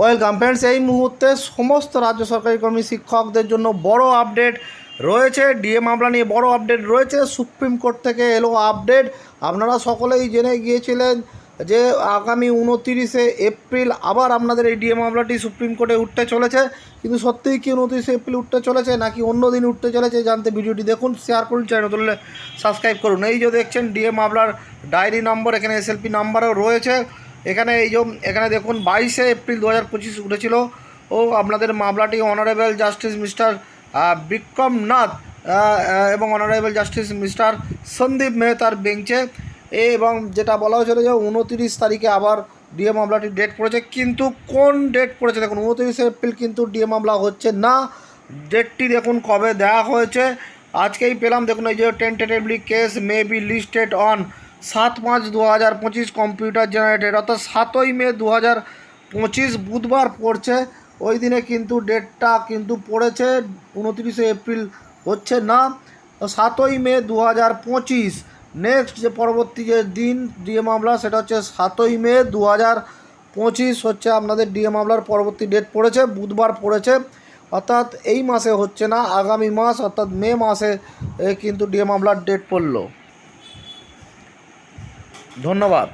Welcome friends, এই মুহূর্তে সমস্ত রাজ্য সরকারি কর্মী শিক্ষকদের জন্য বড় আপডেট রয়েছে ডিএ মামলা নিয়ে বড় আপডেট রয়েছে, সুপ্রিম কোর্ট থেকে এলো আপডেট। আপনারা সকলেই জেনে গিয়েছিলেন যে আগামী উনতিরিশে এপ্রিল আবার আপনাদের এই ডিএ মামলাটি সুপ্রিম কোর্টে উঠতে চলেছে। কিন্তু সত্যিই কি উনতিরিশে এপ্রিল উঠতে চলেছে, নাকি অন্য দিন উঠতে চলেছে জানতে ভিডিওটি দেখুন। শেয়ার করুন, চ্যানেল তুললে সাবস্ক্রাইব করুন। এই যে দেখছেন ডিএ মামলার ডায়েরি নম্বর, এখানে এসএলপি নাম্বারও রয়েছে। এখানে এই যে, এখানে দেখুন বাইশে এপ্রিল দু হাজার পঁচিশ উঠেছিল। ও আপনাদের মামলাটি honourable justice mister Vikram Nath এবং অনারেবল জাস্টিস মিস্টার সন্দীপ মেহতার বেঞ্চে। এবং যেটা বলা হয়েছিল যে, উনতিরিশ তারিখে আবার ডিএ মামলাটি ডেট পড়েছে। কিন্তু কোন ডেট পড়েছে? দেখুন, উনতিরিশে এপ্রিল কিন্তু ডিএ মামলা হচ্ছে না। ডেটটি দেখুন কবে দেওয়া হয়েছে। আজকেই পেলাম, দেখুন এই যে tentatively case may be listed on সাত পাঁচ দু হাজার পঁচিশ কম্পিউটার জেনারেটেড, অর্থাৎ সাতই মে দু হাজার পঁচিশ বুধবার পড়ছে। ওই দিনে কিন্তু ডেটটা কিন্তু পড়েছে, উনত্রিশে এপ্রিল হচ্ছে না। সাতই মে দু হাজার পঁচিশ নেক্সট যে পরবর্তী যে দিন ডিএ মামলা, সেটা হচ্ছে সাতই মে দু হাজার পঁচিশ হচ্ছে আপনাদের ডিএ মামলার পরবর্তী ডেট পড়েছে, বুধবার পড়েছে। অর্থাৎ এই মাসে হচ্ছে না, আগামী মাস, অর্থাৎ মে মাসে কিন্তু ডিএ মামলার ডেট পড়ল। ধন্যবাদ।